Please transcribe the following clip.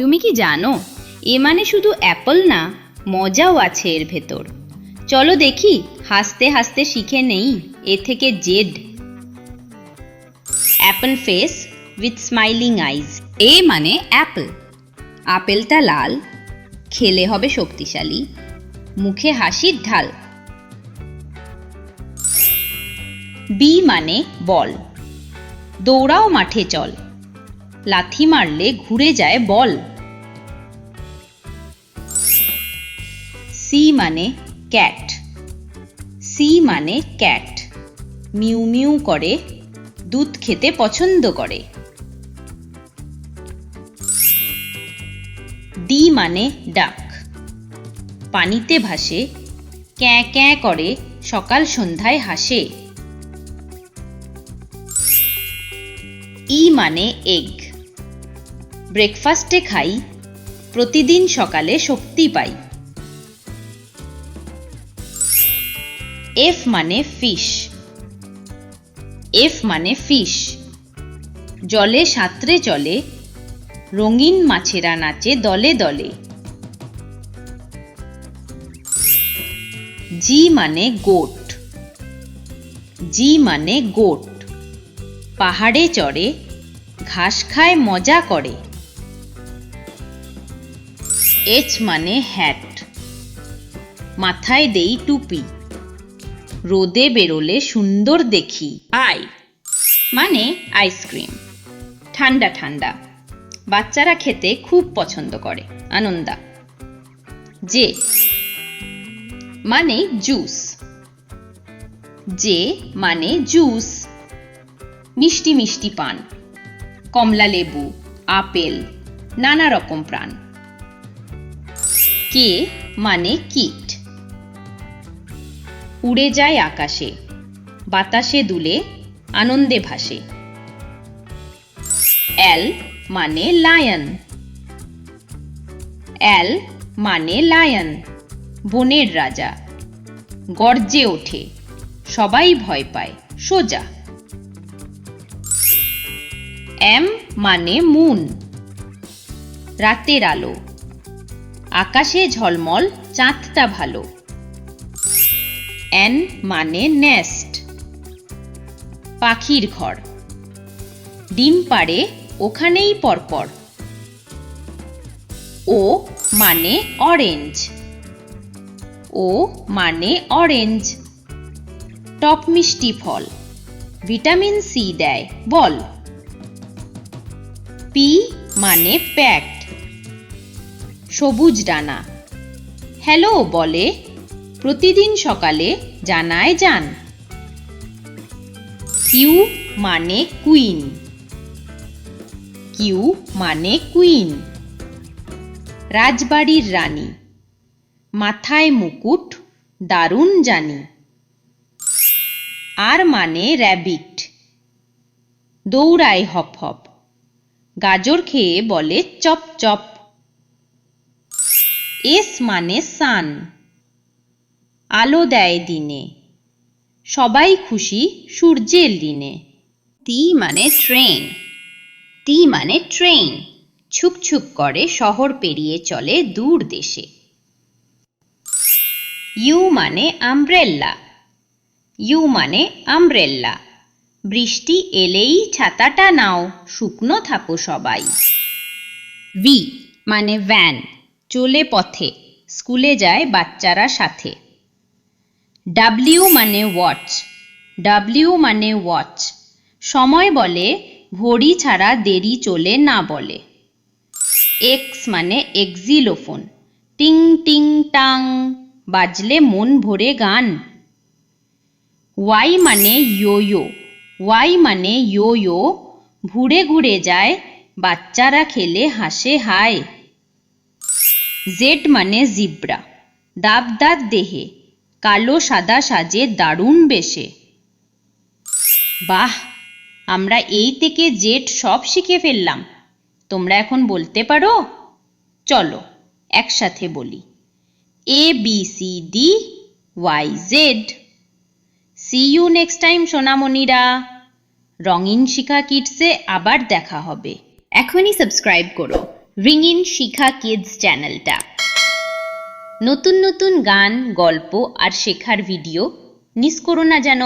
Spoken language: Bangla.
তুমি কি জানো? এ মানে শুধু অ্যাপল না, মজাও আছে এর ভেতর। চলো দেখি, হাসতে হাসতে শিখে নেই, এ থেকে Z. Apple face with smiling eyes. A মানে অ্যাপল। আপেলটা লাল, খেলে হবে শক্তিশালী, মুখে হাসির ঢাল। বি মানে বল। দৌড়াও মাঠে চল। লাথি মারলে ঘুরে যায় বল। সি মানে ক্যাট সি মানে ক্যাট মিউ মিউ করে, দুধ খেতে পছন্দ করে। ডি মানে ডাক পানিতে ভাসে, ক্যাঁ ক্যাঁ করে, সকাল সন্ধ্যায় হাসে। ই মানে এগ ব্রেকফাস্টে খাই, প্রতিদিন সকালে শক্তি পাই। এফ মানে ফিশ এফ মানে ফিশ জলে সাঁতরে চলে, রঙিন মাছেরা নাচে দলে দলে। জি মানে গোট জি মানে গোট পাহাড়ে চড়ে, ঘাস খায়, মজা করে। এচ মানে হ্যাট মাথায় দেই টুপি। রোদে বেরোলে সুন্দর দেখি। আই। মানে আইসক্রিম ঠান্ডা ঠান্ডা। বাচ্চারা খেতে খুব পছন্দ করে। আনন্দা। যে মানে জুস যে মানে জুস মিষ্টি মিষ্টি পান। কমলা লেবু আপেল নানা রকম প্রাণ। কে মানে কিট উড়ে যায় আকাশে, বাতাসে দুলে, আনন্দে ভাসে। এল মানে লায়ন এল মানে লায়ন বনের রাজা। গর্জে ওঠে, সবাই ভয় পায়, সোজা। এম মানে মুন রাতের আলো। আকাশে ঝলমল, চাঁদটা ভালো। এন মানে নেস্ট পাখির ঘর। ডিম পাড়ে ওখানেই পরপর। ও মানে অরেঞ্জ ও মানে অরেঞ্জ টক মিষ্টি ফল। ভিটামিন সি দেয়, বল। পি মানে প্যাক্ট সবুজ ডানা। হ্যালো বলে প্রতিদিন সকালে জানায় যান কিউ মানে কুইন। কিউ মানে কুইন। রাজবাড়ির রানী। মাথায় মুকুট, দারুণ জানি। আর মানে র্যাবিট। দৌড়ায় হপ হপ। গাজর খেয়ে বলে চপ চপ। এস মানে সান। আলো দেয় দিনে। সবাই খুশি সূর্যের দিনে। টি মানে ট্রেন। টি মানে ট্রেন। ছুক ছুক করে শহর পেরিয়ে চলে দূর দেশে। ইউ মানে আমব্রেল্লা ইউ মানে আমব্রেল্লা বৃষ্টি এলেই ছাতাটা নাও, শুকনো থাকো সবাই। ভি মানে ভ্যান। চলে পথে, স্কুলে যায় বাচ্চারা সাথে। ডাব্লিউ মানে ওয়াচ ডাব্লিউ মানে ওয়াচ সময় বলে, ঘড়ি ছাড়া দেরি চলে না বলে। এক্স মানে এক্সিলোফোন টিং টিং, টাং, বাজলে মন ভরে গান। ওয়াই মানে ইয়ো ওয়াই মানে ইয়ো ঘুরে ঘুরে যায়, বাচ্চারা খেলে হাসে হায়। জেড মানে জিব্রা দাবদার দেহে। কালো সাদা সাজে দারুণ বেশে। বাহ, আমরা এই থেকে জেড সব শিখে ফেললাম। তোমরা এখন বলতে পারো? চলো, একসাথে বলি। A B C D Y Z see you next time সোনামণিরা। রঙিন শিখা কিটসে আবার দেখা হবে। এখনই সাবস্ক্রাইব করো। রিঙিন শিখা কিডস চ্যানেলটা। নতুন নতুন গান গল্প আর শেখার ভিডিও মিস করো না যেন।